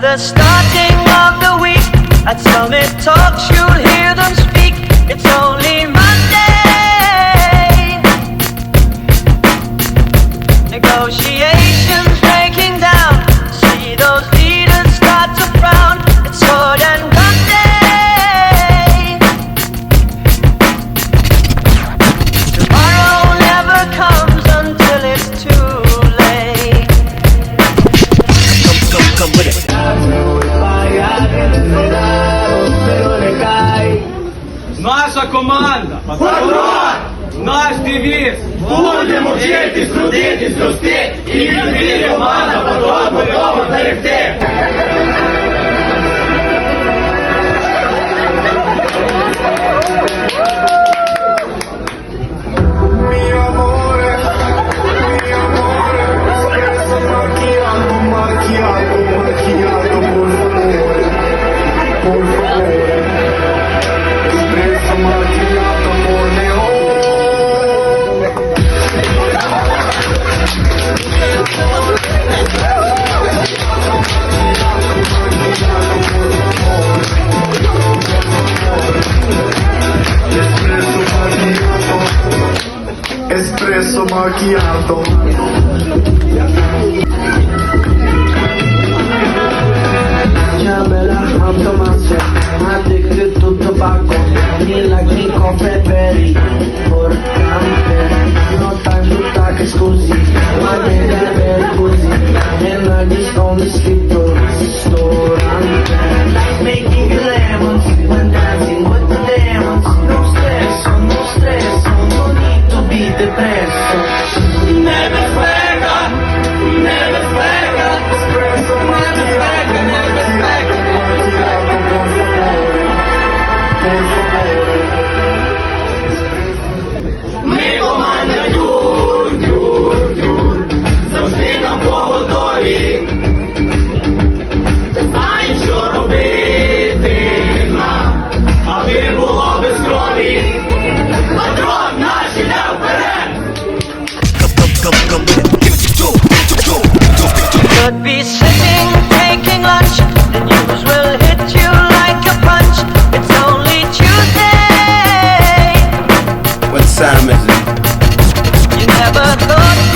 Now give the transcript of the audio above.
The starting of the week, at Summit Talks, you'll hear them speak. It's only Monday. Negotiations Наша Патрон! Наш девіз! Будемо вчитись, трудитись, рости, і від команда occhi alto. Camera automatics Ha detto tutto pacco. Milagri con Feberi Portante. No time to talk scusi. Патрон be sitting, taking lunch, the news will hit you like a punch. It's only Tuesday. What time is it? You never thought.